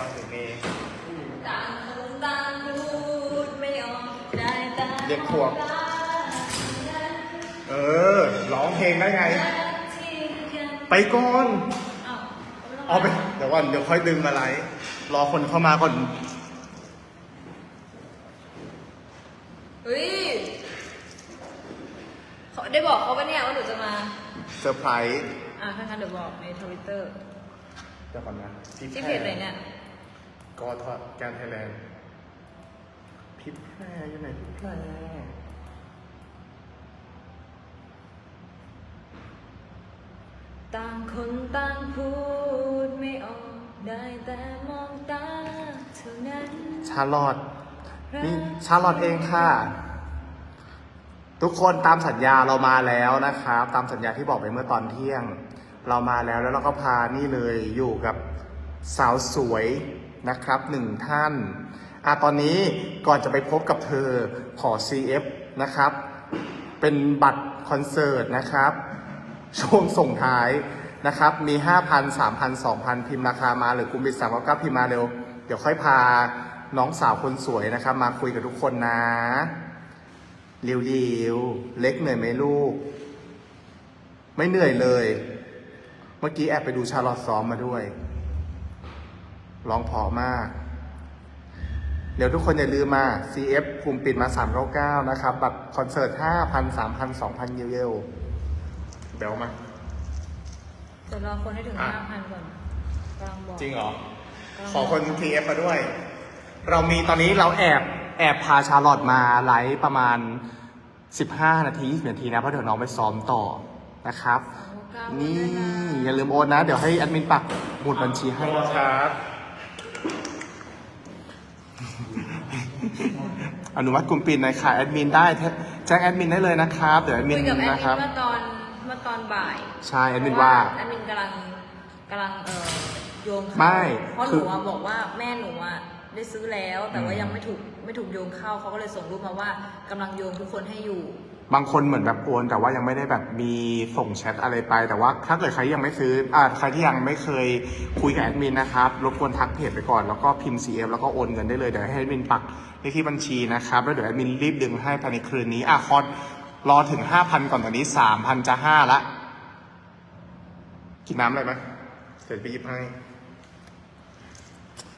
ฟังเสียงเมย์ต่างคนต่างพูดไม่ออกได้แต่เด็กขวบเออร้องเพลงได้ไง ไปก่อนอ้าวเอาไปเดี๋ยวก่อนเดี๋ยวค่อยดึงมาไลฟ์รอคนเข้ามาก่อนเฮ้ยเขาได้บอกเขาปะเนี่ยว่าหนูจะมาเซอร์ไพรส์อะถ้างั้นเดี๋ยวบอกในทวิตเตอร์เดี๋ยวก่อนนะที่เพจไหนเนี่ย กอทอดแกนไทยแลนด์พิษแพรอยู่ไหนพิษแพรต่างคนต่างพูดไม่ออกได้แต่มองตาเท่านั้น ชาลอตนี่ชาลอตเองค่ะ ทุกคนตามสัญญาเรามาแล้วนะครับตามสัญญาที่บอกไปเมื่อตอนเที่ยง เรามาแล้วแล้วเราก็พานี่เลยอยู่กับสาวสวย นะครับหนึ่งท่านอะตอนนี้ก่อนจะไปพบกับเธอขอ CF นะครับ เป็นบัตรคอนเสิร์ตนะครับ ช่วงส่งท้ายนะครับ มี 5,000 3,000 2,000 พิมพ์ราคามาหรือกลุ่มบิดสามก้าพิมพ์มาเร็ว เดี๋ยวค่อยพาน้องสาวคนสวยนะครับ มาคุยกับทุกคนนะเร็วๆเล็กเหนื่อยไหมลูก ไม่เหนื่อยเลย เมื่อกี้แอบไปดูชาลอตซ้อมมาด้วย ร้องเพราะมาก เดี๋ยวทุกคนอย่าลืมมา CF กลุ่มปิดมา 399 นะครับ บัตรคอนเสิร์ต 5,000 3,000 2,000 เยลๆแบลมา เดี๋ยวรอคนให้ถึงอะ ห้าพันก่อนกำลังบอกจริงเหรอกำลังขอคน TF มาด้วย เรามีตอนนี้เราแอบแอบพาชาลอตมาไลฟ์ประมาณ 15 นาที20นาทีนะ เพราะเดี๋ยวน้องไปซ้อมต่อนะครับ สามนี่เก้าด้วยะอย่าลืมโอนนะ เดี๋ยวให้แอดมินปักหมุดบัญชีให้นะครับ อนุมัติกลุ่มปิดหน่อยค่ะแอดมินได้แทแจ้งแอดมินได้เลยนะครับเดี๋ยวแอดมินคุยกับแอดมินนะครับ เมื่อตอนเมื่อตอนบ่ายใช่แอดมินว่าแอดมินกำลังกำลังเอ่อโยงเข้าไม่เพราะหคืนูอ อะบอกว่าแม่หนูอะได้ซื้อแล้ว แต่ว่าอืมยังไม่ถูกไม่ถูกโยงเข้าเขาก็เลยส่งรูปมาว่ากำลังโยงทุกคนให้อยู่ บางคนเหมือนแบบโอนแต่ว่ายังไม่ได้แบบมีส่งแชทอะไรไป แต่ว่าถ้าเกิดใครยังไม่ซื้ออ่าใครที่ยังไม่เคยคุยกับแอดมินนะครับรบกวนทักเพจไปก่อนแล้วก็พิมพ์ CF แล้วก็โอนเงินได้เลยเดี๋ยวให้แอดมินปักเลขที่บัญชีนะครับแล้วเดี๋ยวแอดมินรีบดึงให้ภายในคืนนี้อะคอร์สรอถึง5,000ก่อนตอนนี้3,000จะ5ละกินน้ำอะไรไหมเดี๋ยวไปหยิบให้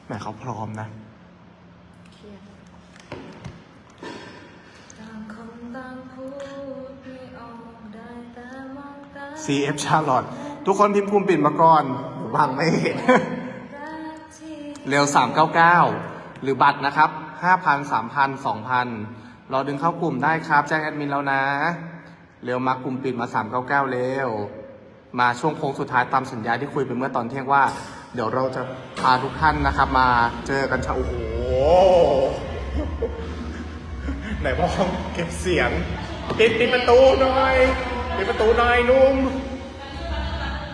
แหมเขาพร้อมนะ CF ชาร์ลอตทุกคนพิมพ์กลุ่มปิดมาก่อนวบังไม่เห็นรักที่เร็ว 399 หรือบัตรนะครับ 5,000 3,000 2,000 รอดึงเข้ากลุ่มได้ครับ แจ้งแอดมินแล้วนะ เร็วมากลุ่มปิดมา 399 เร็ว มาช่วงโค้งสุดท้ายตามสัญญาที่คุยไปเมื่อตอนเที่ยงว่า เดี๋ยวเราจะพาทุกท่านนะครับ มาเจอกันชาโอ้โหไหนพ่อเก็บเสียง ปิดปิดประตูหน่อย ปิดประตูหน่อยนุ่ม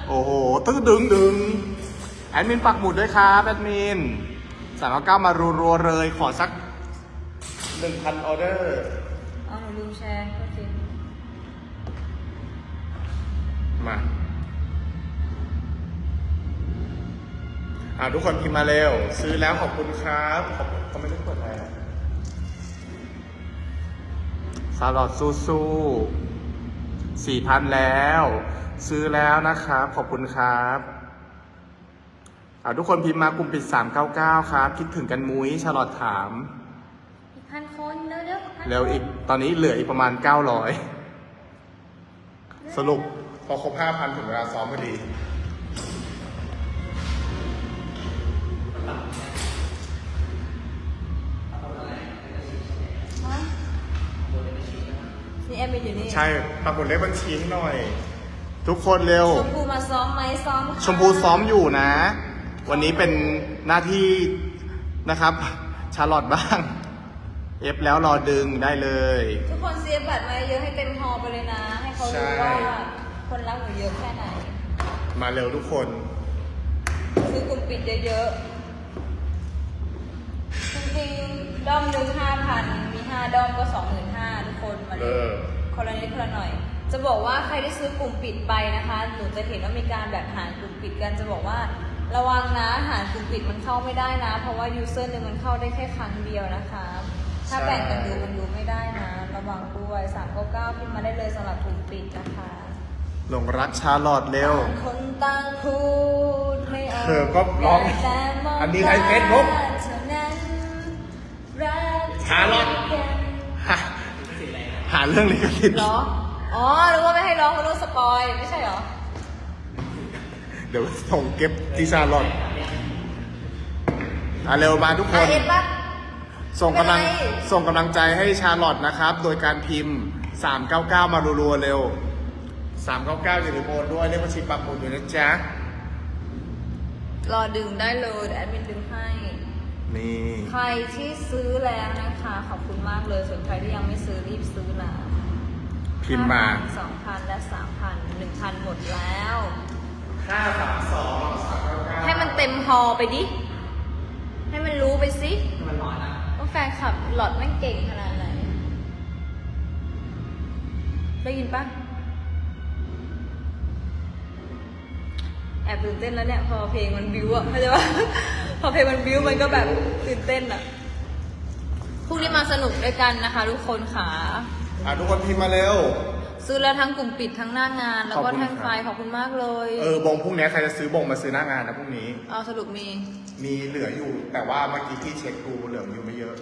โอ้โหตึ้งดึงดึง แอดมินปักหมุดด้วยครับแอดมินสามเก้ามารัวๆเลย ขอสักหนึ่งพันออเดอร์เอาหนูลืมแชร์โอเคมาอ่าทุกคนพิมพ์มาเร็ว ซื้อแล้วขอบคุณครับขอบเขาไม่ได้เปิดอะไรนะซาลอดสู้สู้ สี่พันแล้ว ซื้อแล้วนะครับ ขอบคุณครับอ่าทุกคนพิมพ์มากลุ่มปิด399ครับ คิดถึงกันมุ้ยชาลอดถาม อีกพันคนเร็วๆพันคนแล้วอีกตอนนี้เหลืออีกประมาณ900สรุปพอครบ5,000ถึงเวลาซ้อมพอดี นี่แอดมินอยู่นี่ใช่ปรากฏเลขบัญชีให้หน่อย ทุกคนเร็ว ชมพูมาซ้อมไหมซ้อมค่ะชมพูซ้อมอยู่นะ วันนี้เป็นหน้าที่นะครับ ชาลอตบ้าง เอฟแล้วรอดึงได้เลย ทุกคนเสียบัตรมาเยอะให้เต็มฮอลไปเลยนะ ให้เขาใช่รู้ว่าคนรักหนูเยอะแค่ไหน มาเร็วทุกคน ซื้อกลุ่มปิดเยอะๆ จริงๆด้อมหนึ่งห้าพันมีห้าด้อมก็สองหมื่นห้าทุกคนมาเอเลยอ คนละนิดคนละหน่อย จะบอกว่าใครที่ซื้อกลุ่มปิดไปนะคะ หนูจะเห็นว่ามีการแบบหารกลุ่มปิดกัน จะบอกว่าระวังนะหารกลุ่มปิดมันเข้าไม่ได้นะ เพราะว่ายูเซอร์หนึ่งมันเข้าได้แค่ครั้งเดียวนะคะ ถ้าใช่แบ่งกันดูมันดูไม่ได้นะ ระวังด้วย399พิมพ์มาได้เลยสำหรับกลุ่มปิดนะคะหลงรักชาลอตเร็วต่างคนต่างพูดไม่ออกเธอก็ร้องแต่มงอันนี้ใครเฟซบุ๊กตาเท่านั้นรัก ชาลอตกันหาหาเรื่องลิขสิทธิ์เหรอ อ๋อหรือว่าไม่ให้ร้องเพราะรู้สปอยไม่ใช่เหรอ เดี๋ยวส่งเก็บที่ชาลอตอะเร็วมาทุกคอะนเอ็ดปะ ส่งกำลังไม่เป็นไร ส่งกำลังใจให้ชาลอตนะครับ โดยการพิมพ์ 399 มารัวๆเร็ว 399อย่าลืมโอนด้วยเลขบัญชีปักหมุดอยู่นะจ๊ะ รอดึงได้เลยเดี๋ยวแอดมินดึงให้ นี่ ใครที่ซื้อแล้วนะคะ ขอบคุณมากเลย ส่วนใครที่ยังไม่ซื้อรีบซื้อนะพิมพ์มา สองพันและสามพันหนึ่งพันหมดแล้ว532ให้มันเต็มฮอไปดิ ให้มันรู้ไปสิว่าแฟนคลับหลอดแม่งเก่งขนาดไหน ได้ยินปะแอบตื่นเต้นแล้วเนี่ย พอเพลงมันบิวอะเข้าใจปะ พอเพลงมันบิวมันก็แบบตื่นเต้นอะพรุ่งนี้มาสนุกด้วยกันนะคะ ทุกคนค่ะ อะทุกคนพิมพ์มาเร็ว ซื้อแล้วทั้งกลุ่มปิดทั้งหน้างาน แล้วก็ขอบคุณแท่งครับ ไฟขอบคุณมากเลยเออบงพรุ่งนี้ใครจะซื้อบงมาซื้อหน้างานนะพรุ่งนี้ เอาสรุปมี มีเหลืออยู่ แต่ว่าเมื่อกี้ที่เช็คดูเหลืออยู่ไม่เยอะ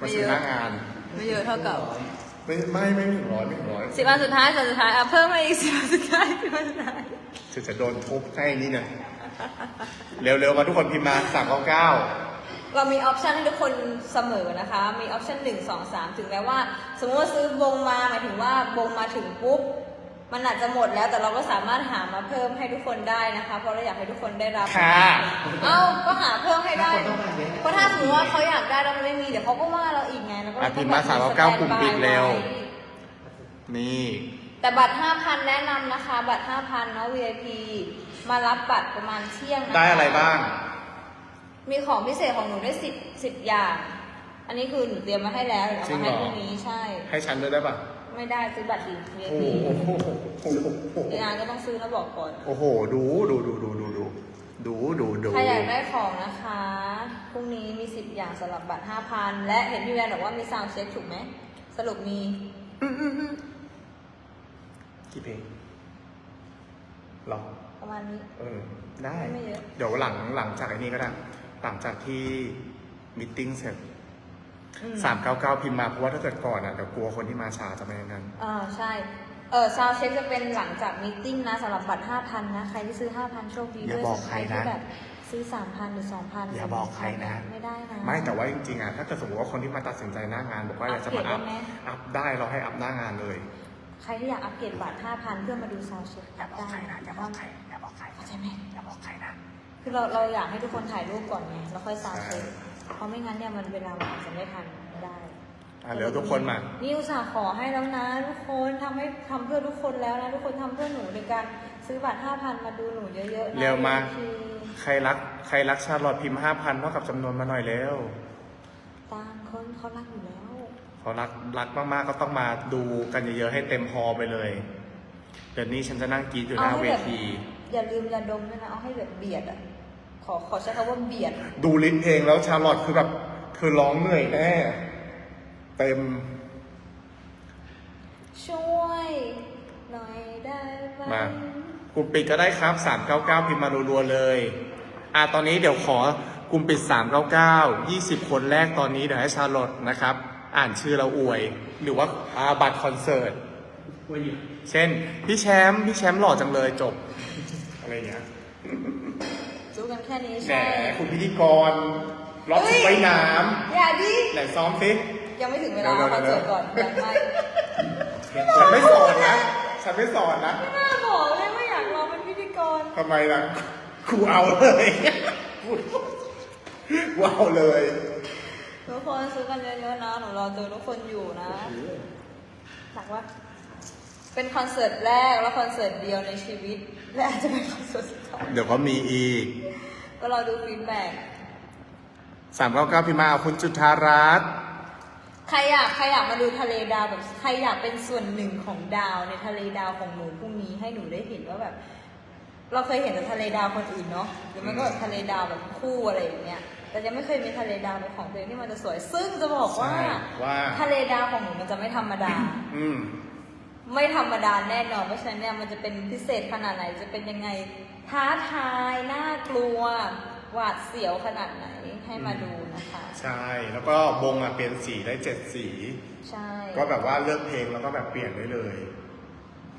มาซื้อหน้างาน ไม่เยอะเท่ากับไม่ไม่ไม่ถึงร้อยไม่ถึงร้อยสิบวันสุดท้ายสิบวันสุดท้ายอะเพิ่มมาอีกสิบวันสุดท้ายสิบวันสุดท้ายจะจะโดนทุบให้นี่เนี่ย เร็วๆมาทุกคนพิมพ์มาสั่งเก้าเก้าเรามีออปชันให้ทุกคนเสมอนะคะ มีออปชันหนึ่งสองสามถึงแม้ว่า สมมติว่าซื้อบงมาหมายถึงว่าบงมาถึงปุ๊บ มันอาจจะหมดแล้วแต่เราก็สามารถหามาเพิ่มให้ทุกคนได้นะคะ เพราะเราอยากให้ทุกคนได้รับ ค่ะ เอ้าก็หาเพิ่มให้ได้ เพราะถ้าสมมติว่าเขาอยากได้แล้วมันไม่มีเดี๋ยวเขาก็ว่าเราอีกไงแล้วก็อะพิมพ์มาสามเก้าเก้ากลุ่มปิดเร็ว นี่ แต่บัตร 5,000 แนะนำนะคะ บัตร 5,000 เนาะ VIP มารับบัตรประมาณเที่ยงนคได้อะไรบ้าง มีของพิเศษของหนูได้10 10 อย่าง อันนี้คือหนูเตรียมมาให้แล้วเดี๋ยวเอามาให้พรุ่งนี้ใช่ ให้ฉันด้วยได้ปะไม่ได้ซื้อบัตรดี โอ้ VIP โหโอ้โหโอ้โหอีกอันก็ต้องซื้อนะบอกก่อน โอ้โห ดูดูดูดูดูดูดูดูดูใครอยากได้ของนะคะ พรุ่งนี้มี 10 อย่างสำหรับบัตร 5,000 และเห็นพี่แวนบอกว่ามีซาวด์เช็คถูกไหม สรุปมี กี่เพลงหรอ ประมาณนี้ เออ ได้ ไม่เยอะ เดี๋ยวหลังหลังจากไอ้นี้ก็ได้ หลังจากที่มิทติ้งเสร็จอืม สามเก้าเก้าพิมพ์มาเพราะว่าถ้าเกิดก่อนอะเดี๋ยวกลัวคนที่มาช้าจะไม่นั้น อ่าใช่ เออซาวเช็คจะเป็นหลังจากมีตติ้งนะสำหรับบัตร 5,000 นะ ใครที่ซื้อ 5,000 โชคดีอย่าด้วยบอกส่วนใครนะที่แบบซื้อ 3,000 หรือ 2,000อย่าบอกใครนะ ไม่ได้นะ ไม่แต่ว่าจริงๆอะถ้าเกิดสมมติว่าคนที่มาตัดสินใจหน้างาน บอกว่าอยากจะมาอัพอัปเกรดได้ไหม อัพได้เราให้อัพหน้างานเลย ใครที่อยากอัปเกรดบัตร5,000 เพื่อมาดูซาวเช็คได้เข้าใจไหมอย่าบอกใครอย่าบอกใครนะคือเราเราอยากให้ทุกคนถ่ายรูปก่อนไงแล้วค่อยซาวเช็คใช่เพราะไม่งั้นเนี่ยมันเวลามันอาจจะไม่ทันไม่ได้อะเร็วทุกคนมา นี่อุตส่าห์ขอให้แล้วนะ ทุกคนทำให้ทำเพื่อทุกคนแล้วนะ ทุกคนทำเพื่อหนูในการซื้อบัตร5,000มาดูหนูเยอะๆนะเร็วมาคือใครรัก ใครรักชาลอตพิมพ์ห้าพันเท่ากับจำนวนมาหน่อยเร็วต่างคนเขารักอยู่แล้ว เขารักรักมากๆก็ต้องมาดูกันเยอะๆให้เต็มฮอลล์ไปเลยเดี๋ยวนี้ฉันจะนั่งกรีดอยู่หน้าเวที อย่าลืมยาดมด้วยนะเอาให้แบบเบียดอะขอขอใช้คำว่าเบียด ดูลิ้นเพลงแล้วชาลอตคือแบบคือร้องเหนื่อยแน่เต็ม ช่วยหน่อยได้ไหมมากลุ่มปิดก็ได้ครับ 399 พิมพ์มารัวๆเลย อะตอนนี้เดี๋ยวขอกลุ่มปิด 399 20 คนแรกตอนนี้เดี๋ยวให้ชาลอตนะครับ อ่านชื่อเราอวย หรือว่าอาบัตรคอนเสิร์ต เช่น พี่แชมป์พี่แชมป์หล่อจังเลยจบ อะไรอย่างเงี้ยจู้กันแค่นี้แหมใช่ คุณพิธีกรร้องชุดว่ายน้อย่าดิำไหนซ้อมสิ ยังไม่ถึงเวลาเร็วๆ คอนเสิร์ตก่อนเร็วๆยังไม่ฉันไม่สอนนะฉันไม่สอนนะไม่น่าบอกเลยว่าอยากรอเป็นพิธีกร ทำไมล่ะครูเอาเลยกูเอาเลย ทุกคนซื้อกันเยอะๆนะ หนูรอเจอทุกคนอยู่นะหนักว่า เป็นคอนเสิร์ตแรกและคอนเสิร์ตเดียวในชีวิต และอาจจะเป็นคอนเสิร์ตสุดท้ายเดี๋ยวก็มีอีกก็รอดูฟีดแบ็ก399พิมพ์มาเอาคุณจุธารัตน์ใครอยากใครอยากมาดูทะเลดาวแบบใครอยากเป็นส่วนหนึ่งของดาวในทะเลดาวของหนูพรุ่งนี้ให้หนูได้เห็นว่าแบบ เราเคยเห็นแต่ทะเลดาวคนอื่นเนาะหรือไม่ก็แบบทะเลดาวแบบคู่อะไรอย่างเงี้ย แต่ยังไม่เคยมีทะเลดาวเป็นของตัวเองที่มันจะสวย ซึ่งจะบอกว่า ใช่ว่าทะเลดาวของหนูมันจะไม่ธรรมดา อืม ไม่ธรรมดาแน่นอนเพราะฉะนั้นเนี่ยมันจะเป็นพิเศษขนาดไหนจะเป็นยังไงท้าทายน่ากลัวหวาดเสียวขนาดไหนให้มาดูนะคะ ใช่ แล้วก็บงอะเปลี่ยนสีได้เจ็ดสี ใช่ก็แบบว่าเลือกเพลงแล้วก็แบบเปลี่ยนได้เลย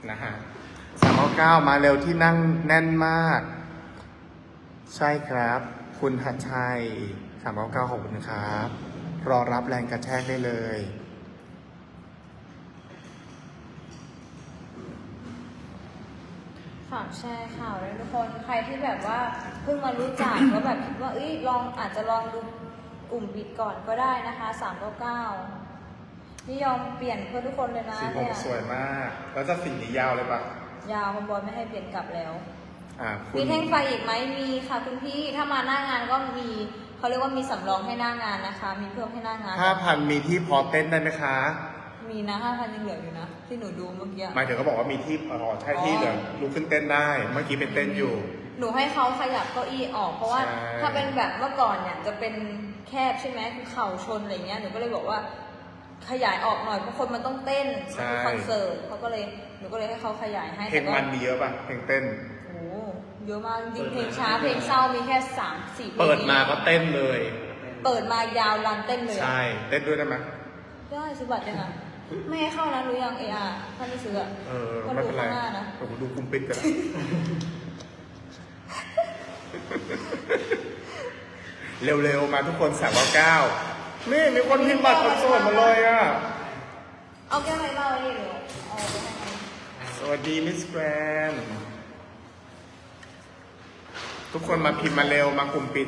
นะฮะสามเก้ามาเร็วที่นั่งแน่นมาก ใช่ครับ คุณหัดชัยสามเก้าขอบคุณครับ รอรับแรงกระแทกได้เลย ฝากแชร์ข่าวด้วยทุกคน ใครที่แบบว่าเพิ่งมารู้จักแล้วแบบคิดว่าเอ้ยลองอาจจะลองดูกลุ่มปิดก่อนก็ได้นะคะสามเก้าเก้านี่ยอมเปลี่ยนเพื่อทุกคนเลยนะสีผมเนี่ยสวยมาก แล้วจะสีนี้ยาวเลยปะยาวคุณบอยไม่ให้เปลี่ยนกลับแล้ว อ่าคุมีณแท่งไฟอีกไหมมีค่ะคุณพี่ถ้ามาหน้างานก็มีเขาเรียกว่ามีสำรองให้หน้างานนะคะ มีเพิ่มให้หน้างาน ห้าพันมีที่พอเต้นได้ไหมคะ มีนะห้าพันยังเหลืออยู่นะ ที่หนูดูเมื่อกี้หมายถึงเขาบอกว่ามีที่อ๋อใช่ที่เหลือลุกขึ้นเต้นได้ เมื่อกี้เป็นเต้นอยู่ หนูให้เขาขยับเก้าอี้ออกเพราะว่าใช่ ถ้าเป็นแบบเมื่อก่อนเนี่ยจะเป็นแคบใช่ไหมคือเข่าชนอะไรเงี้ยหนูก็เลยบอกว่า ขยายออกหน่อยเพราะคนมันต้องเต้นมันคือคอนเสิร์ตเขาก็เลยหนูก็เลยให้เขาขยายให้เพลงแต่ก็มันมีเยอะปะเพลงเต้นโอ้โห เยอะมากจริงๆเพลงช้าเพลงเศร้ามีแค่สามสี่เพลงเปิดมาก็เต้นเลย เปิดมายาวรันเต้นเลยอะใช่ เต้นด้วยได้ไหมได้ซื้อบัตรยังไงไม่ให้เข้านะรู้ยังเออาถ้าไม่ซื้ออะเออก็ไม่ดูเป็นไรข้างหน้านะผมดูคุมปิดกันแล้วเร็วๆมาทุกคนสามเก้านี่มีคนพิมพ์บัตรคอนเสิร์ตมาเลยอะ เอาแก้วไหนมาไว้ดิเดี๋ยวเอาไปให้มันสวัสดีมิสแกรน ทุกคนมาพิมพ์มาเร็วมากลุ่มปิด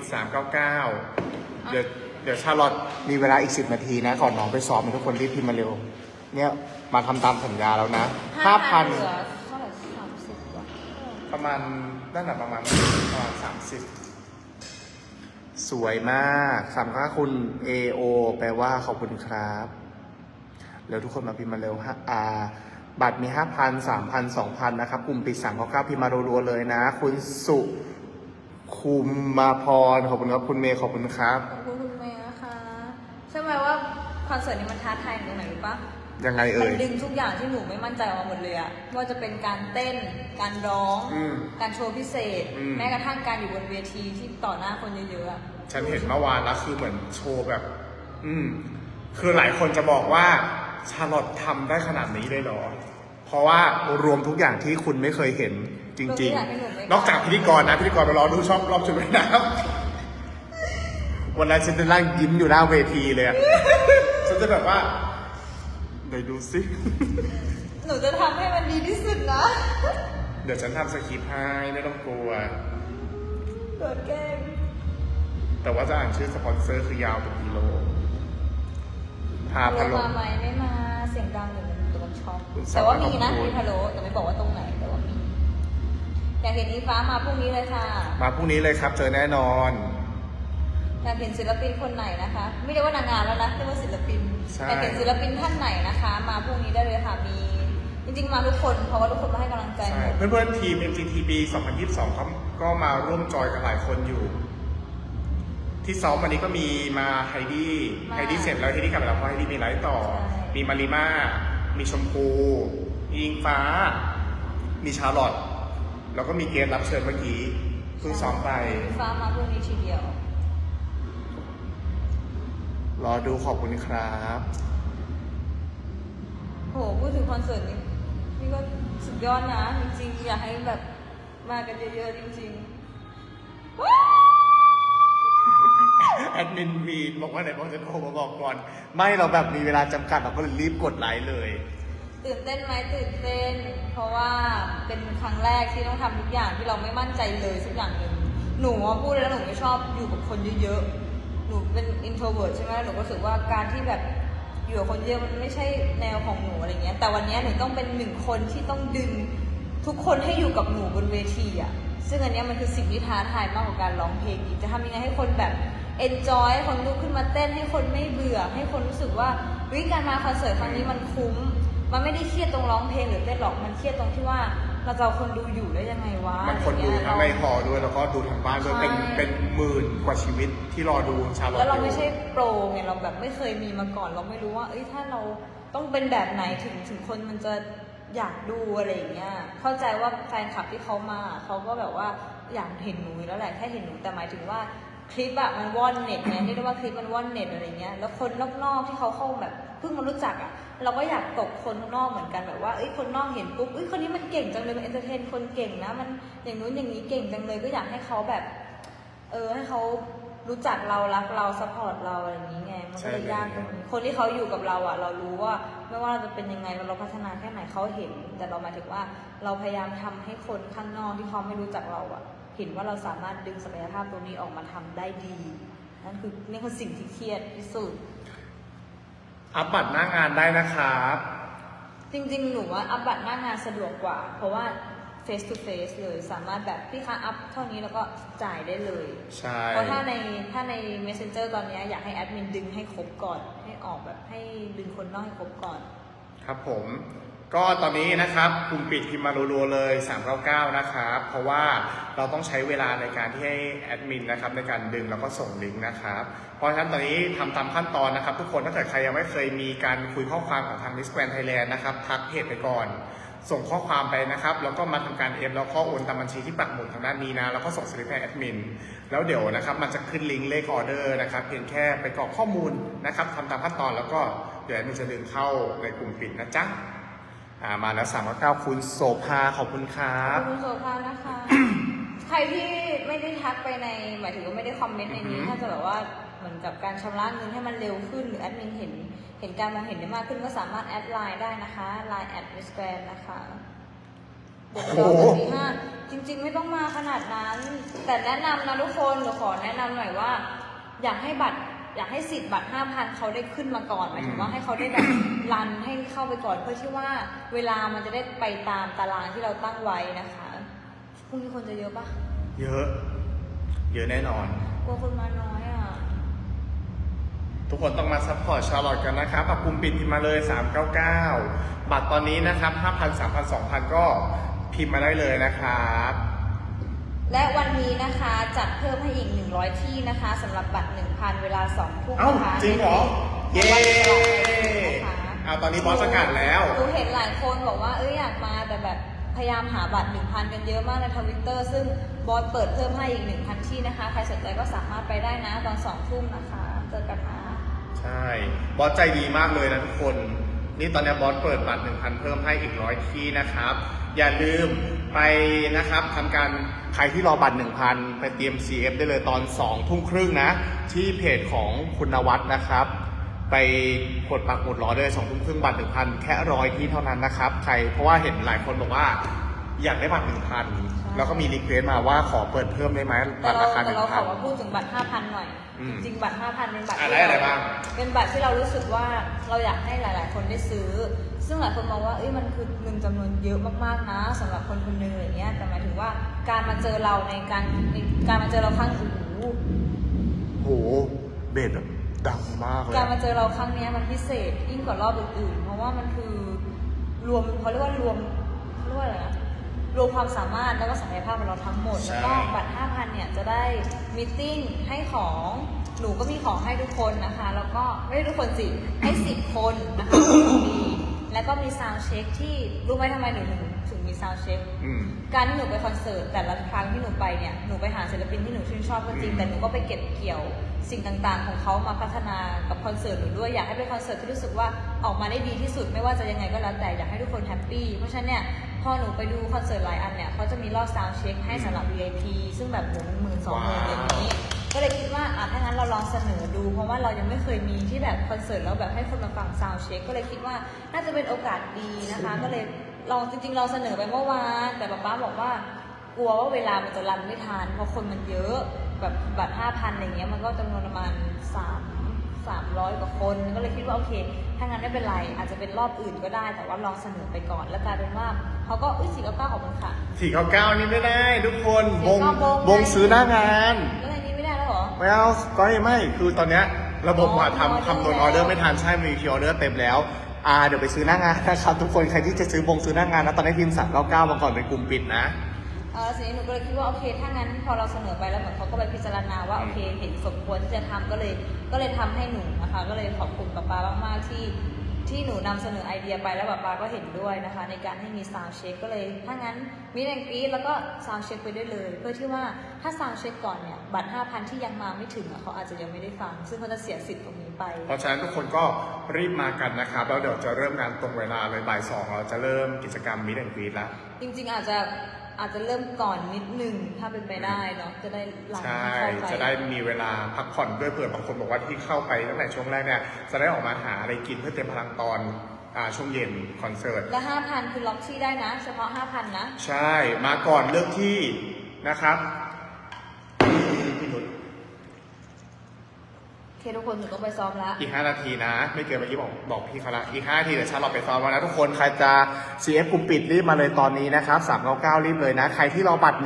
399 เดี๋ยวเดี๋ยวชาลอตมีเวลาอีก 10 นาทีนะ ก่อนน้องไปซ้อมทุกคนรีบพิมพ์มาเร็ว เนี่ย มาทำตามสัญญาแล้วนะเหลือ5,000 เท่าไหร่สามสิบวะประมาณนั่นแหละประมาณประมาณสามสิบสวยมากสามค่าคุณ AO แปลว่าขอบคุณครับ แล้วทุกคนมาพิมพ์มาเร็วฮะอ่าบัตรมีห้าพันสามพันสองพันนะครับกลุ่มปิดสามเก้าพิมพ์มารัวๆเลยนะ คุณสุ คุมมาพรขอบคุณครับคุณเมย์ขอบคุณครับขอบคุณคุณเมย์นะคะใช่ไหมว่าคอนเสิร์ตนี้มันท้าทายตรงไหนรู้ปะยังไงมัเอ่ยดึงทุกอย่างที่หนูไม่มั่นใจออกมาหมดเลยอะไม่ว่าจะเป็นการเต้น การร้อง อืมการโชว์พิเศษ อืม แม้กระทั่งการอยู่บนเวทีที่ต่อหน้าคนเยอะๆอะฉันเห็นเมื่อวานแล้วคือเหมือนโชว์แบบ อืม คือหลายคนจะบอกว่าชาลอตทำได้ขนาดนี้เลยเหรอ เพราะว่ารวมทุกอย่างที่คุณไม่เคยเห็น จริง ๆ นอกจากพิธีกรนะพิธีกรไปรอดูช่องรอบชุดว่ายน้ำวันนั้นฉันจะนั่งยิ้มอยู่หน้าเวทีเลยอะฉันจะแบบว่าไหนดูสิหนูจะทำให้มันดีที่สุดนะ เดี๋ยวฉันทำสคริปต์ให้ไม่ต้องกลัวเกิดแกล้งแต่ว่าจะอ่านชื่อสปอนเซอร์คือยาวเป็นกิโลพาพะพะโล้โลมาไหมไม่มา เสียงดังอยู่โดนช็อปคุณสาวแต่ว่ามีนะขอบคุณมีพะโล้แต่ไม่บอกว่าตรงไหนแต่ว่ามี อยากเห็นอีฟ้ามาพรุ่งนี้เลยค่ะ มาพรุ่งนี้เลยครับเจอแน่นอน อยากเห็นศิลปินคนไหนนะคะ ไม่ได้ว่านางงามแล้วนะเรียกว่าศิลปินใช่ อยากเห็นศิลปินท่านไหนนะคะ มาพรุ่งนี้ได้เลยค่ะมีจริงๆมาทุกคนเพราะว่าทุกคนมาให้กำลังใจหใช่มดเพื่อนๆทีม MGTB 2022เขาก็มาร่วมจอยกันหลายคนอยู่ ที่ซ้อมวันนี้ก็มีมาไฮดี้ไฮดี้เสร็จแล้วไฮดี้กลับไปแล้วเพราะไฮดี้มีไลฟ์ต่อ มีมาริมามีชมพูมีอิงฟ้า มีชาร์ลอต แล้วก็มีเกสรับเชิญเมื่อกี้เพิ่งซ้อมไปอีฟ้ามาพรุ่งนี้ทีเดียว รอดูขอบคุณครับ โหพูดถึงคอนเสิร์ตนี้นี่ก็สุดยอดนะ จริงๆ อยากให้แบบมากันเยอะๆ จริงๆว้าวแอดมินวีนบอกว่าไหนบอกจะโทรมาบอกก่อน ไม่เราแบบมีเวลาจำกัดเราก็เลยรีบกดไลค์เลย ตื่นเต้นไหมตื่นเต้น เพราะว่าเป็นครั้งแรกที่ต้องทำทุกอย่างที่เราไม่มั่นใจเลยสักอย่างหนึ่งหนูพูดแล้วหนูไม่ชอบอยู่กับคนเยอะๆหนูเป็น introvert ใช่ไหมหนูก็รู้สึกว่าการที่แบบอยู่กับคนเยอะมันไม่ใช่แนวของหนูอะไรเงี้ยแต่วันนี้หนูต้องเป็นหนึ่งคนที่ต้องดึงทุกคนให้อยู่กับหนูบนเวทีอะซึ่งอันนี้มันคือสิ่งที่ท้าทายมากกว่าการร้องเพลงอีกจะทำยังไงให้คนแบบ enjoy ให้คนลุกขึ้นมาเต้นให้คนไม่เบื่อ ให้คนรู้สึกว่าวิการมาคอนเสิร์ตครั้งนี้มันคุ้ม มันไม่ได้เครียดตรงร้องเพลงหรือเต้นหรอกมันเครียดตรงที่ว่าเราจะเอาคนดูอยู่ได้ยังไงวะมันคนดูอะไรทั้งเงี้ยในหอด้วยแล้วก็ดูทางบ้านด้วยเป็นใช่เป็นหมื่นกว่าชีวิตที่รอดูชาลอตแล้วเราอยู่ไม่ใช่โปรไงเราแบบไม่เคยมีมาก่อน เราไม่รู้ว่า เอ้ยถ้าเราต้องเป็นแบบไหนถึงถึงคนมันจะอยากดูอะไรอย่างเงี้ย เข้าใจว่าแฟนคลับที่เขามาเขาก็แบบว่าอยากเห็นหนูอยู่แล้วแหละแค่เห็นหนูแต่หมายถึงว่า คลิปอะมันว่อนเน็ตไงเรียกได้ว่าคลิปมันว่อนเน็ตอะไรเงี้ยแล้วคนนอกๆที่เขาเข้าแบบเพิ่งมารู้จักอะเราก็อยากตกคนข้างนอกเหมือนกันแบบว่าเอ้ยคนนอกเห็นปุ๊บเอ้ยคนนี้มันเก่งจังเลยมันเอนเตอร์เทนคนเก่งนะมันอย่างนู้นอย่างนี้เก่งจังเลยก็อยากให้เขาแบบเออให้เขารู้จักเรารักเราสปอร์ตเราอะไรอย่างนี้ไงมันก็เลยใช่ยากตรงนี้คนที่เขาอยู่กับเราอะ เรารู้ว่าไม่ว่าเราจะเป็นยังไงเราพัฒนาแค่ไหนเขาเห็น แต่เราหมายถึงว่าเราพยายามทำให้คนข้างนอกที่เขาไม่รู้จักเราอะ เห็นว่าเราสามารถดึงศักยภาพตรงนี้ออกมาทำได้ดี นั่นคือนี่คือสิ่งที่เครียดที่สุด อัปบัตรหน้างานได้นะครับจริงๆ หนูว่าอัพบัตรหน้างานสะดวกกว่า เพราะว่า face to face เลยสามารถแบบพี่คะอัพเท่านี้แล้วก็จ่ายได้เลย ใช่ เพราะถ้าในถ้าใน messenger ตอนเนี้ยอยากให้แอดมินดึงให้ครบก่อน ให้ออกแบบให้ดึงคนนอกให้ครบก่อน ครับผม ก็ตอนนี้นะครับกลุ่มปิดพิมพ์มารัวๆเลย 399 นะครับ เพราะว่าเราต้องใช้เวลาในการที่ให้แอดมินนะครับในการดึงแล้วก็ส่งลิงก์นะครับ เพราะฉะนั้นตอนนี้ทำตามขั้นตอนนะครับ ทุกคนถ้าเกิดใครยังไม่เคยมีการคุยข้อความกับทาง Miss Grand Thailand นะครับ ทักเพจไปก่อน ส่งข้อความไปนะครับ แล้วก็มาทำการเอฟแล้วก็โอนตามบัญชีที่ปักหมุดทางด้านนี้นะ แล้วก็ส่งสลิปให้แอดมิน แล้วเดี๋ยวนะครับมันจะขึ้นลิงก์เลขออเดอร์นะครับเพียงแค่ไปกรอกข้อมูลนะครับทำตามขั้นตอนแล้วก็เดี๋ยวแอดมินจะดึงเข้าในกลุ่มปิดนะจ๊ะ อ่ามาแล้วสามเก้าคุณโสภาขอบคุณครัขอบบคุณโสภานะคะ ใครที่ไม่ได้ทักไปในหมายถึงว่าไม่ได้คอมเมนต์ในนี้ อือฮึถ้าจะแบบว่าเหมือนกับการชำระเงินให้มันเร็วขึ้น หรือแอดมินเห็นเห็นการมองเห็นได้มากขึ้นก็สามารถแอดไลน์ได้นะคะ Line แอดมิสแกรนนะคะเดี๋ยวรอสักทีห้าจริง ๆ ไม่ต้องมาขนาดนั้น แต่แนะนำนะทุกคนหนูขอแนะนำหน่อยว่า อยากให้บัตร อยากให้สิทธิ์บัตรห้าพันเขาได้ขึ้นมาก่อนหมายถึงว่าให้เขาได้แบบรันให้เข้าไปก่อนเพื่อที่ว่าเวลามันจะได้ไปตามตารางที่เราตั้งไว้นะคะพรุ่งนี้คนจะเยอะปะเยอะ เยอะแน่นอน กลัวคนมาน้อยอะ ทุกคนต้องมาซัพพอร์ตชาร์ลอตกันนะครับปรับปรุงปิดพิมพ์มาเลย 399 บัตรตอนนี้นะครับ 5,000 3,000 2,000 ก็พิมพ์มาได้เลยนะครับ และวันนี้นะคะจัดเพิ่มให้อีก 100 ที่นะคะสำหรับบัตร 1,000 เวลา2ทุ่มเอ้านะคะจริงเหรอ เย้วันฉลองนะคะเอาตอนนี้บอสประกาศแล้วหนูเห็นหลายคนบอกว่าเอ้ยอยากมาแต่แบบพยายามหาบัตร 1,000 กันเยอะมากในทวิตเตอร์ซึ่งบอสเปิดเพิ่มให้อีก 1,000 ที่นะคะ ใครสนใจก็สามารถไปได้นะตอน2ทุ่มนะคะเจอกันนะใช่ บอสใจดีมากเลยนะทุกคน นี่ตอนนี้บอสเปิดบัตร 1,000 เพิ่มให้อีกร้อยที่นะครับ อย่าลืม ไปนะครับทำการใครที่รอบัตร1,000 ไปเตรียม CF ได้เลยตอน 2 ทุ่มครึ่งนะ ที่เพจของคุณนวัดนะครับ ไปกดปักหมุดรอได้เลย2ทุ่มครึ่งบัตร1,000 แค่ร้อยที่เท่านั้นนะครับใครเพราะว่าเห็นหลายคนบอกว่าอยากได้บัตร1,000 แล้วก็มีรีเควสต์มาว่าขอเปิดเพิ่มได้ไหมแต่บัตรเราราคาแต่เราขอมา1,000พูดถึงบัตร5,000 หน่อยอืมจริงๆบัตร5,000เป็นบัตรอะไรที่อะไรเาบ้างเป็นบัตรที่เรารู้สึกว่าเราอยากให้หลาย ๆ คนได้ซื้อ ซึ่งหลายคนมองว่าเอ้ยมันคือเงินจำนวนเยอะมากๆนะสำหรับคนคนหนึงอะไรเงี้ยแต่หมายถึงว่าการมาเจอเราในการในการมาเจอเราครั้งโอ้โหโหเบสแบบดังมากเลยการมาเจอเราครั้งเนี้ยมันพิเศษยิ่งกว่ารอบอื่นๆเพราะว่ามันคือรวมเขาเรียกว่ารวมเขาเรียกว่าอะไรนะรวมความสามารถแล้วก็ศักยภาพของเราทั้งหมดใช่แล้วก็บัตร 5,000 เนี่ยจะได้มิทติ้งให้ของหนูก็มีของให้ทุกคนนะคะ แล้วก็ไม่ได้ทุกคนสิให้ 10 คนนะคะมี แล้วก็มีซาวด์เช็คที่รู้ไหมทำไมหนูถึงถึงมีซาวด์เช็ค อืม การที่หนูไปคอนเสิร์ตแต่ละครั้งที่หนูไปเนี่ยหนูไปหาศิลปินที่หนูชื่นชอบก็จริง อืม แต่หนูก็ไปเก็บเกี่ยวสิ่งต่างๆ ของเขามาพัฒนากับคอนเสิร์ตหนูด้วยอยากให้เป็นคอนเสิร์ตที่รู้สึกว่าออกมาได้ดีที่สุดไม่ว่าจะยังไงก็แล้วแต่อยากให้ทุกคนแฮปปี้เพราะฉะนั้นเนี่ยพอหนูไปดูคอนเสิร์ตหลายอันเนี่ยเขาจะมีรอบซาวด์เช็คให้สำหรับ VIP ซึ่งแบบหนึ่งหมื่นสองหมื่นอย่างนี้ ก็เลยคิดว่าอะถ้างั้นเราลองเสนอดู เพราะว่าเรายังไม่เคยมีที่แบบคอนเสิร์ตแล้วแบบให้คนมาฟังซาวด์เช็คก็เลยคิดว่าน่าจะเป็นโอกาสดีนะคะ ก็เลยลองจริงๆลองเสนอไปเมื่อวาน แต่ป๊าป๊าบอกว่ากลัวว่าเวลามันจะรันไม่ทันเพราะคนมันเยอะแบบบัตรห้าพันอะไรเงี้ยมันก็จำนวนประมาณสามสามร้อยกว่าคน ก็เลยคิดว่าโอเคถ้างั้นไม่เป็นไร อาจจะเป็นรอบอื่นก็ได้ แต่ว่าลองเสนอไปก่อน แล้วกลายเป็นว่าเขาก็อุ้ยสี่เก้าเก้าขอบคุณค่ะสี่เก้าเก้านี่ไม่ได้ ทุกคนวง499วงวงซื้อหน้างานแล้วอันนี้ ไม่เอไม่เอาก็ไม่คือตอนเนี้ยระบบอ๋ออะมีออเดอร์ทำคำนวณแล้วออเดอร์ไม่ทันใช่มีคิวออเดอร์เต็มแล้วอ่าเดี๋ยวไปซื้อหน้างานนะครับทุกคนใครที่จะซื้อบงซื้อหน้างานนะตอนนี้พิมพ์สั่ง99มาก่อนเป็นกลุ่มปิดนะเออทีนี้หนูก็เลยคิดว่าโอเคถ้างั้นพอเราเสนอไปแล้วเหมือนเขาก็ไปพิจารณาว่าโอเคเห็นสมควรที่จะทำก็เลยก็เลยทำให้หนูนะคะ ก็เลยขอบคุณป้าป้ามากๆที่ ที่หนูนำเสนอไอเดียไปแล้วป๊าป๊าก็เห็นด้วยนะคะ ในการให้มีซาวเช็คก็เลยถ้างั้นมีแรงกรีดแล้วก็ซาวเช็คไปด้วยเลย เพื่อที่ว่าถ้าซาวเช็คก่อนเนี่ยบัตร 5,000 ที่ยังมาไม่ถึงอะเขาอาจจะยังไม่ได้ฟัง ซึ่งเขาจะเสียสิทธิ์ตรงนี้ไป เพราะฉะนั้นทุกคนก็รีบมากันนะครับ แล้วเดี๋ยวจะเริ่มงานตรงเวลาเลยบ่ายสองเราจะเริ่มกิจกรรมมิดแอนกรีดแล้ว จริงๆอาจจะ อาจจะเริ่มก่อนนิดนึงถ้าเป็นไปได้เนาะจะได้หลังใช่ที่เข้าไปจะได้มีเวลาพักผ่อนด้วยเผื่อบางคนบอกว่าที่เข้าไปตั้งแต่ช่วงแรกเนี่ยจะได้ออกมาหาอะไรกินเพื่อเต็มพลังตอนอ่าช่วงเย็นคอนเสิร์ต และห้าพันคือล็อกที่ได้นะ เฉพาะห้าพันนะ ใช่ มาก่อนเลือกที่นะครับพี่นุช โอ เคทุกคนหนูต้องไปซ้อมละอีก5นาทีนะ ไม่เกินเมื่อกี้บอกบอกพี่เขาละอีก5นาทีเดี๋ยวชาลอตไปซ้อมแล้วนะทุกคนใครจะ CF กลุ่มปิดรีบมาเลยตอนนี้นะครับ399รีบเลยนะ ใครที่รอบัตร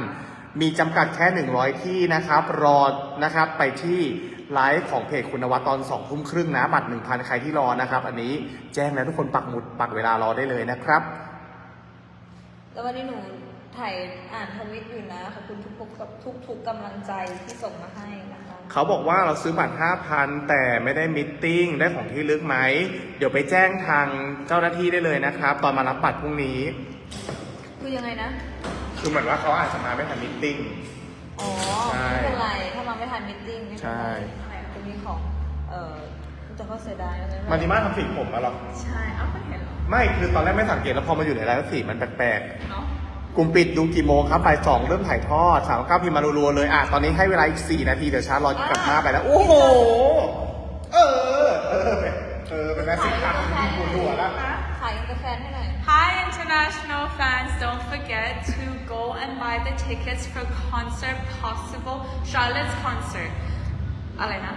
1,000มีจำกัดแค่100ที่นะครับ รอนะครับไปที่ไลฟ์ของเพจคุณนวัตตอน2ทุ่มครึ่งนะบัตร1,000ใครที่รอนะครับ อันนี้แจ้งแล้วทุกคนปักหมุดปักเวลารอได้เลยนะครับ แล้ววันนี้หนู ถ่ายอ่านทวิตอยู่นะขอบคุณทุกทุกทุกทุกๆกำลังใจที่ส่งมาให้นะคะเขาบอกว่าเราซื้อบัตร5,000 แต่ไม่ได้มิทติ้งได้ของที่ลึกไหม เดี๋ยวไปแจ้งทางเจ้าหน้าที่ได้เลยนะครับ ตอนมารับบัตรพรุ่งนี้ คือยังไงนะ คือเหมือนว่าเขาอาจจะมาไม่ทันมิทติ้ง อ๋อใช่ ไม่เป็นไรถ้ามาไม่ทันมิทติ้งไม่เป็นใช่ไรจะมีของเอ่อแต่เขาเสียดายนะมาดิมาทำสีผมมาหรอ ใช่ เอ้าไม่เห็นเหรอไม่คือตอนแรกไม่สังเกตแล้วพอมาอยู่ในไลฟ์สีมันแปลกเนาะๆ กลุ่มปิดดูกี่โมงครับบ่ายสองเริ่มถ่ายทอดสามเก้าพิมพ์มารัวๆเลยอะตอนนี้ให้เวลาอีก4นาทีเดี๋ยวชาร์จรอกลับมาไปแล้ว โอ้โห เออ เออเป็นเออเป็นแม่สิบครั้งที่ปวดหัวแล้ว ขายกาแฟให้หน่อย Hi, international fans. Don't forget to go and buy the tickets for Concert Possible, Charlotte's concert. อะไรนะ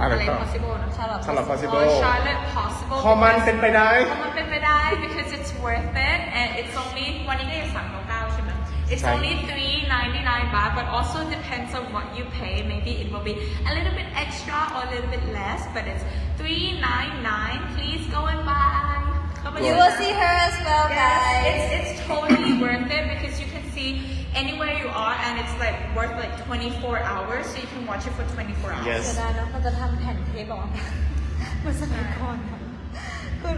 อะไร อะไรต่อ possible นะ ชาลอต Charlotte Possible Oh, Charlotte Possible พอมันเป็นไปได้ พอมันเป็นไปได้ because it's worth it and it's only วันนี้ก็ยังสั่งเก้าใช่ไหม It's ใช่ only 3.99 baht but also depends on what you pay maybe it will be a little bit extra or a little bit less but it's 3.99 please go and buy เข้าไป You will see her as well Yes, guys it's it's totally worth it because you can see anywhere you are and it's like worth like 24 hours so you can watch it for 24 hours. Yes เสียดายเนอะเราจะทำแผ่นเทปออกมาเหมือนสมัยก่อนอะคือ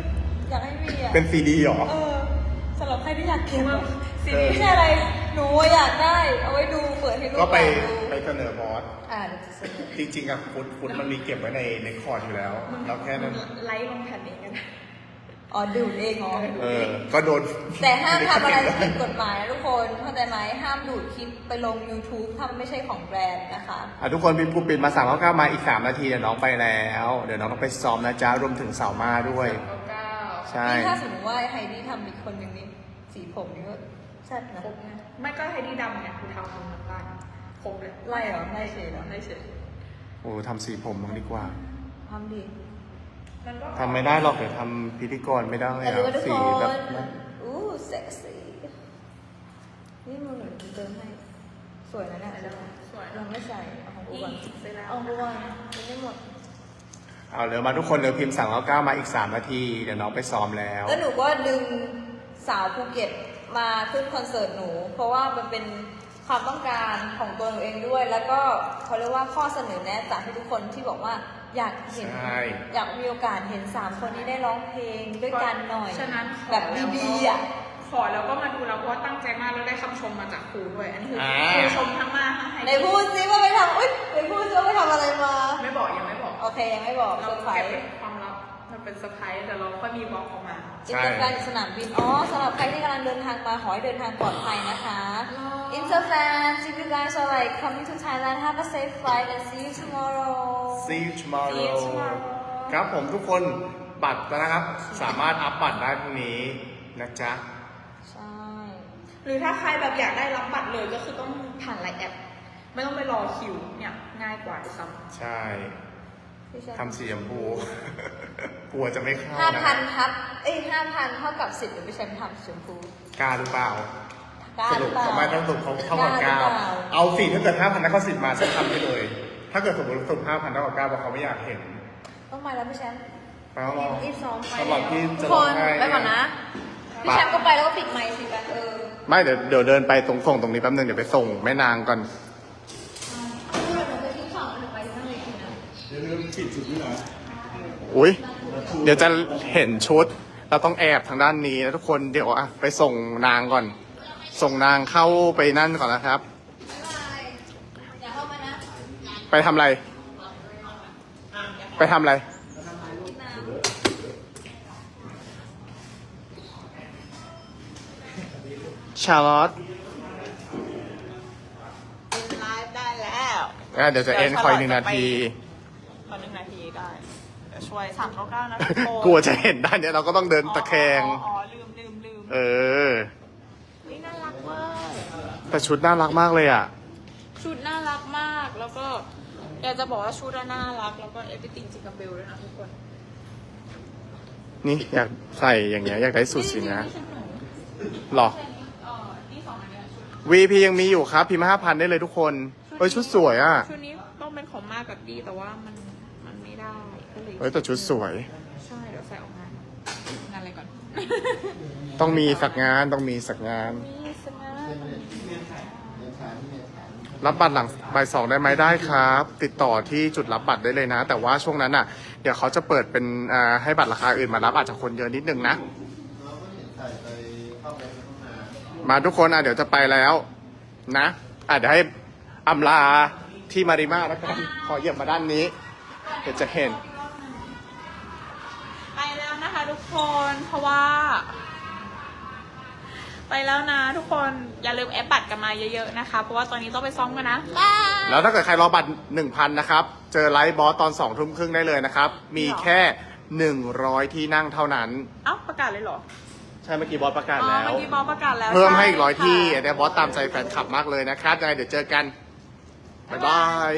อยากให้มีอะ เป็นซีดีเหรอ เออสำหรับใครที่อยากเก็บอะซีเอดีอไม่ใช่อะไร หนูอยากได้ เอาไว้ดูเปิดให้ลูกก็ไปดูไปเสนอบอส อ่าเดี๋ยวจะเสนอจริงๆอะฟุตฟุตมันมีเก็บไว้ในในคอร์ดอยู่แล้ว เราแค่นั้น ไลฟ์ลงแผ่นเองกัน อ๋อดูดเองอ๋อเออ ก็โดน แต่ห้ามทำอะไรที่ผิดกฎหมายนะทุกคนเข้าใจไหมห้ามดูดคลิปไปลง YouTube ถ้ามันไม่ใช่ของแบรนด์นะคะ อะทุกคนพิมพ์กลุ่มปิดมาสามเก้ามาอีก3นาทีเดี๋ยวน้องไปแล้ว เดี๋ยวน้องต้องไปซ้อมนะจ๊ะรวมถึงสาวมาด้วย เก้าใช่ นี่ถ้าสมมติว่าไฮดี้ทำอีกคนหนึ่งนี่สีผมนี่ก็แซ่บนะครบนะไม่ก็ให้ดีดำไงคุณทำทำน้ำตาลครบเลยไล่เหรอไล่เฉยเหรอไล่เฉยโอ้ทำสีผมบ้างดีกว่า ทำดีมันก็ ทำไม่ได้หรอกเดี๋ยวทำพิธีกรไม่ได้แต่ดูอะว่าทุกสีคนแบบนั้นอู้เซ็กซี่นี่มือหนูเติมให้ สวยนะเนี่ยสวยยังไม่ใส่เอาของกูนี่ก่อนเสร็จแล้วเอาของกูก่อนยังไม่หมด เอาเดี๋ยวมาทุกคนเดี๋ยวพิมพ์สามเก้ามาอีก3นาที เดี๋ยวน้องไปซ้อมแล้ว แล้วหนูก็ดึงสาวภูเก็ตมาขึ้นคอนเสิร์ตหนู เพราะว่ามันเป็นความต้องการของตัวหนูเองด้วย แล้วก็เขาเรียกว่าข้อเสนอแนะจากที่ทุกคนที่บอกว่า อยากเห็น ใช่ อยากมีโอกาสเห็นสามคนนี้ได้ร้องเพลงด้วยกันหน่อย ฉะนั้นขอแบบดีๆอะ ขอแล้วก็มาดูแล้วเพราะว่าตั้งใจมากแล้วได้คำชมมาจากครูด้วย อันนี้คืออ่าครูชมทั้งมากทั้งให้ไหนพูดซิว่าไปทำอุ้ยไหนพูดซิว่าไปทำอะไรมา ไม่บอกยังไม่บอกโอเคยังไม่บอกเซเราอร์ไพรเก็บส์เป็นความลับมัน เป็นเซอร์ไพรส์เดี๋ยวเราค่อยมีบล็อกออกมาอินเตอร์แฟนสนามบิน อ๋อสำหรับใครที่กำลังเดินทางมาขอให้เดินทางปลอดภัยนะคะอินเตอร์แฟน if you guys are like coming to Thailand have a safe flight and see you tomorrow See you tomorrow See you tomorrow ครับผมทุกคนบัตรนะครับ สามารถอัพบัตรได้พรุ่งนี้นะจ๊ะ ใช่ หรือถ้าใครแบบอยากได้รับบัตรเลยก็คือต้องผ่านไลน์แอป ไม่ต้องไปรอคิวเนี่ยง่ายกว่าด้วยซ้ใช่พี่แชมป์ทำสีชมพู กลัวจะไม่เข้าห้านะพันทับ เอ้ยห้าพันเท่ากับสิบหรือพี่แชมป์ทำสีชมพูกล้าหรือเปล่า กล้าสหรุรืปอเปล่า ทำไมต้องสรุปเขาเท่ากับกเก้าล้าหรือเปล่า เอาสี่ถ้าเกิดห้าพันแล้วก็สิบมาฉันทำไปเลย ถ้าเกิดสมมติสรุปห้าพันเท่ากับเก้าบอกเขาไม่อยากเห็นต้องมาแล้วพี่แชมป์เอาหรอรีบซ้อมไปสำหรับพี่ทุจะกคนร้องไห้ ไปก่อนนะพี่แชมป์ก็ไปแล้วก็ปิดไมค์สิกันเออ ไม่เดี๋ยวเดี๋ยวเดินไปตรงส่งตรงนี้แป๊บนึงเดี๋ยวไปส่งแม่นางก่อนอุ้ย เดี๋ยวจะเห็นชุด เราต้องแอบทางด้านนี้นะทุกคนเดี๋ยวอะไปส่งนางก่อน ส่งนางเข้าไปนั่นก่อนนะครับอย่าเข้ามานะไปทำอะไร ไปทำอะไร ชาร์ลอตไลฟ์ได้แล้ว อะเดี๋ยวจะเอ็นคอยหนึ่งนาทีตอนหนึ่งนาทีได้เดี๋ย วช่วยสามเก้าเก้านะทุกคนกลัวจะเห็นด้านเนี้ยเราก็ต้องเดินตะแคง อ๋ออ๋อลืมลืมลืมเออ นี่น่ารักมากแต่ชุดน่ารักมากเลยอะ ชุดน่ารักมากแล้วก็อยากจะบอกว่าชุดอะน่ารัก แล้วก็ everything จิกับเบลด้วยนะทุกคนนี่อยากใส่อย่างเงี้ยอยากได้สูตรสีนะหรอ เออนี่สองอันเนี้ยชุด VP ยังมีอยู่ครับพิมพ์ห้าพันได้เลยทุกคน เอ้ยชุดสวยอะ ชุดนี้ต้องเป็นของมากกับดีแต่ว่ามันมันไม่ได้ก็ เลยเอ้ยแต่ชุดสวย ใช่เดี๋ยวใส่ออกงานงานอะไรก่อน ต้องมีสักงานต้องมีสักงาน มีสนะรับบัตรหลังบ่ายสองได้ไหมได้ครับ ติดต่อที่จุดรับบัตรได้เลยนะ แต่ว่าช่วงนั้นอะ เดี๋ยวเขาจะเปิดเป็นอ่าให้บัตรราคาอื่นมารับอาจจะคนเยอะนิดนึงนะ มาทุกคนอะเดี๋ยวจะไปแล้วนะอะเดี๋ยวให้อำลาที่มาริมาแล้วกันขอเหยียบมาด้านนี้ เดี๋ยวจะเห็นไปแล้ว นะคะทุกคนเพราะว่า ไปแล้วนะทุกคนอย่าลืมแอปบัตรกันมาเยอะๆนะคะ เพราะว่าตอนนี้ต้องไปซ้อมกันนะบาย แล้วถ้าเกิดใครรอบัตรหนึ่งพันนะครับ เจอไลฟ์บอสตอนสองทุ่มครึ่งได้เลยนะครับ มีแค่หนึ่งร้อยที่นั่งเท่านั้น เอ้าประกาศเลยเหรอใช่เมื่อกี้บอสประกาศอ๋อแล้ว เมื่อกี้บอสประกาศแล้วเพิ่มให้อีกร้อยช่ที่ค่ะแต่บอสตามใจแฟนคลับมากเลยนะครับยังไงเดี๋ยวเจอกัน บ๊ายบาย